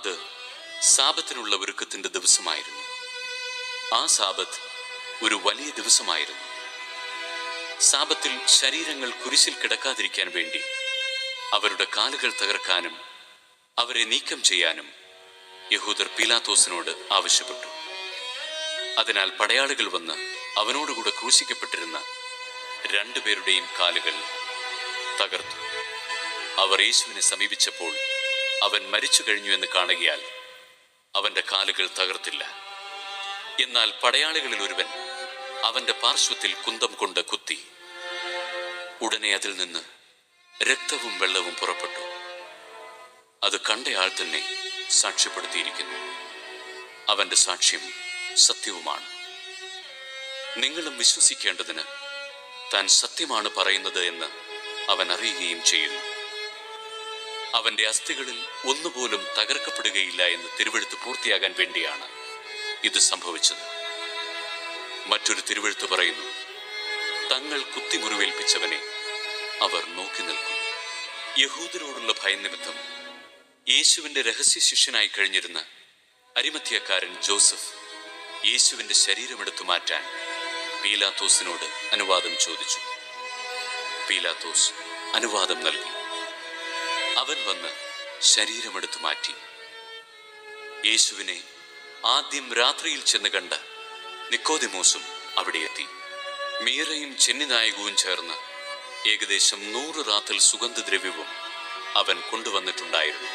അത് സാപത്തിനുള്ള ഒരുക്കത്തിന്റെ ദിവസമായിരുന്നു. ആ സാപത്ത് ഒരു വലിയ ദിവസമായിരുന്നു. സാപത്തിൽ ശരീരങ്ങൾ കുരിശിൽ കിടക്കാതിരിക്കാൻ വേണ്ടി അവരുടെ കാലുകൾ തകർക്കാനും അവരെ നീക്കം ചെയ്യാനും യഹൂദർ പീലാത്തോസിനോട് ആവശ്യപ്പെട്ടു. അതിനാൽ പടയാളികൾ വന്ന് അവനോടുകൂടെ ക്രൂശിക്കപ്പെട്ടിരുന്ന രണ്ടുപേരുടെയും കാലുകൾ തകർത്തു. അവർ യേശുവിനെ സമീപിച്ചപ്പോൾ അവൻ മരിച്ചു കഴിഞ്ഞു എന്ന് കാണുകയാൽ അവന്റെ കാലുകൾ തകർത്തില്ല. എന്നാൽ പടയാളികളിൽ ഒരുവൻ അവന്റെ പാർശ്വത്തിൽ കുന്തം കൊണ്ട് കുത്തി. ഉടനെ അതിൽ നിന്ന് രക്തവും വെള്ളവും പുറപ്പെട്ടു. അത് കണ്ടയാൾ തന്നെ സാക്ഷ്യപ്പെടുത്തിയിരിക്കുന്നു. അവന്റെ സാക്ഷ്യം സത്യവുമാണ്. നിങ്ങളും വിശ്വസിക്കേണ്ടതിന് താൻ സത്യമാണ് പറയുന്നത് എന്ന് അവൻ അറിയുകയും ചെയ്യുന്നു. അവന്റെ അസ്ഥികളിൽ ഒന്നുപോലും തകർക്കപ്പെടുകയില്ല എന്ന് തിരുവഴുത്ത് പൂർത്തിയാകാൻ വേണ്ടിയാണ് ഇത് സംഭവിച്ചത്. മറ്റൊരു തിരുവഴുത്ത് പറയുന്നു തങ്ങൾ കുത്തിമുറിവേൽപ്പിച്ചവനെ അവർ നോക്കി നിൽക്കും. യഹൂദരോടുള്ള ഭയനിമിത്തം യേശുവിന്റെ രഹസ്യ ശിഷ്യനായി കഴിഞ്ഞിരുന്ന അരിമത്യക്കാരൻ ജോസഫ് യേശുവിന്റെ ശരീരമെടുത്തു മാറ്റാൻ പീലാത്തോസിനോട് അനുവാദം ചോദിച്ചു. പീലാത്തോസ് അനുവാദം നൽകി. അവൻ വന്ന് ശരീരമെടുത്തു മാറ്റി. യേശുവിനെ ആദ്യം രാത്രിയിൽ ചെന്ന് കണ്ട് നിക്കോദിമോസും അവിടെ എത്തി. മീറയും ചെന്നിനായകവും ചേർന്ന് ഏകദേശം നൂറ് റാത്തൽ സുഗന്ധദ്രവ്യവും അവൻ കൊണ്ടുവന്നിട്ടുണ്ടായിരുന്നു.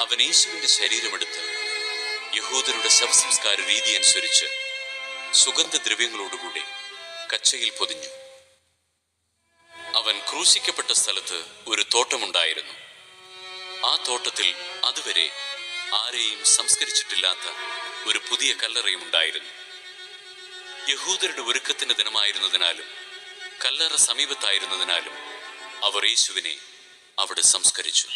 അവൻ യേശുവിന്റെ ശരീരമെടുത്ത് യഹൂദരുടെ ശവസംസ്കാര രീതി അനുസരിച്ച് സുഗന്ധദ്രവ്യങ്ങളോടുകൂടി കച്ചയിൽ പൊതിഞ്ഞു. അവൻ ക്രൂശിക്കപ്പെട്ട സ്ഥലത്ത് ഒരു തോട്ടമുണ്ടായിരുന്നു. ആ തോട്ടത്തിൽ അതുവരെ ആരെയും സംസ്കരിച്ചിട്ടില്ലാത്ത ഒരു പുതിയ കല്ലറയും ഉണ്ടായിരുന്നു. യഹൂദരുടെ ഒരുക്കത്തിന്റെ ദിനമായിരുന്നതിനാലും കല്ലറ സമീപത്തായിരുന്നതിനാലും അവർ യേശുവിനെ അവിടെ സംസ്കരിച്ചു.